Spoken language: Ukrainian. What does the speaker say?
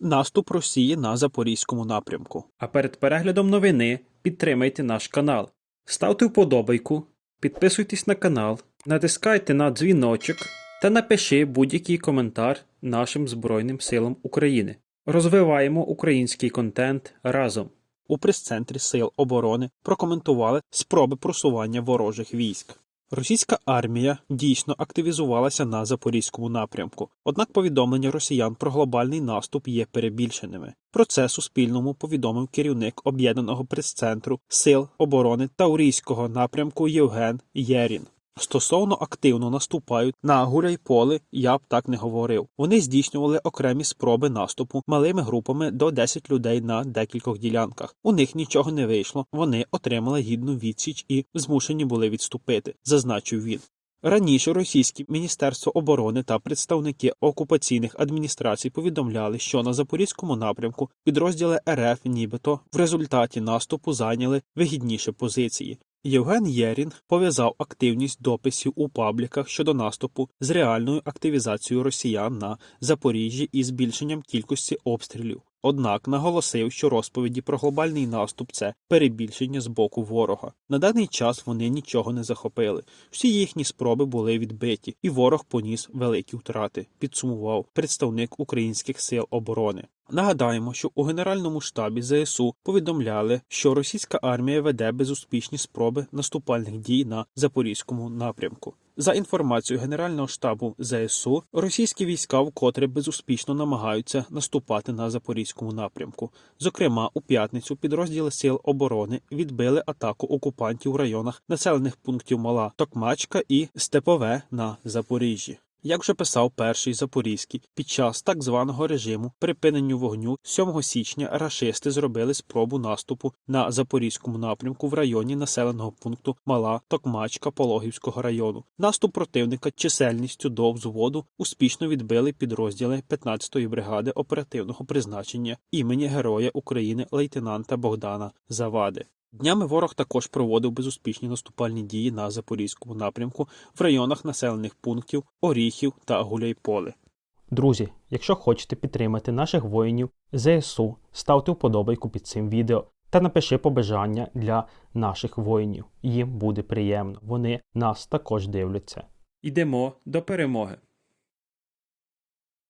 Наступ Росії на Запорізькому напрямку. А перед переглядом новини підтримайте наш канал. Ставте вподобайку, підписуйтесь на канал, натискайте на дзвіночок та напиши будь-який коментар нашим Збройним силам України. Розвиваємо український контент разом. У прес-центрі Сил оборони прокоментували спроби просування ворожих військ. Російська армія дійсно активізувалася на запорізькому напрямку, однак повідомлення росіян про глобальний наступ є перебільшеними. Про це Суспільному повідомив керівник об'єднаного прес-центру Сил оборони Таурійського напрямку Євген Єрін. Стосовно активно наступають на Гуляйполе, я б так не говорив. Вони здійснювали окремі спроби наступу малими групами до 10 людей на декількох ділянках. У них нічого не вийшло. Вони отримали гідну відсіч і змушені були відступити, зазначив він. Раніше російське міністерство оборони та представники окупаційних адміністрацій повідомляли, що на запорізькому напрямку підрозділи РФ нібито в результаті наступу зайняли вигідніші позиції. Євген Єрін пов'язав активність дописів у пабліках щодо наступу з реальною активізацією росіян на Запоріжжі і збільшенням кількості обстрілів. Однак наголосив, що розповіді про глобальний наступ це перебільшення з боку ворога. На даний час вони нічого не захопили. Всі їхні спроби були відбиті, і ворог поніс великі втрати. Підсумував представник українських сил оборони. Нагадаємо, що у Генеральному штабі ЗСУ повідомляли, що російська армія веде безуспішні спроби наступальних дій на запорізькому напрямку. За інформацією Генерального штабу ЗСУ, російські війська вкотре безуспішно намагаються наступати на запорізькому напрямку. Зокрема, у п'ятницю підрозділи сил оборони відбили атаку окупантів у районах населених пунктів Мала Токмачка і Степове на Запоріжжі. Як вже писав перший Запорізький, під час так званого режиму припиненню вогню 7 січня рашисти зробили спробу наступу на запорізькому напрямку в районі населеного пункту Мала Токмачка Пологівського району. Наступ противника чисельністю до взводу успішно відбили підрозділи 15-ї бригади оперативного призначення імені Героя України лейтенанта Богдана Завади. Днями ворог також проводив безуспішні наступальні дії на запорізькому напрямку в районах населених пунктів Оріхів та Гуляйполе. Друзі, якщо хочете підтримати наших воїнів ЗСУ, ставте вподобайку під цим відео та напиши побажання для наших воїнів. Їм буде приємно. Вони нас також дивляться. Йдемо до перемоги.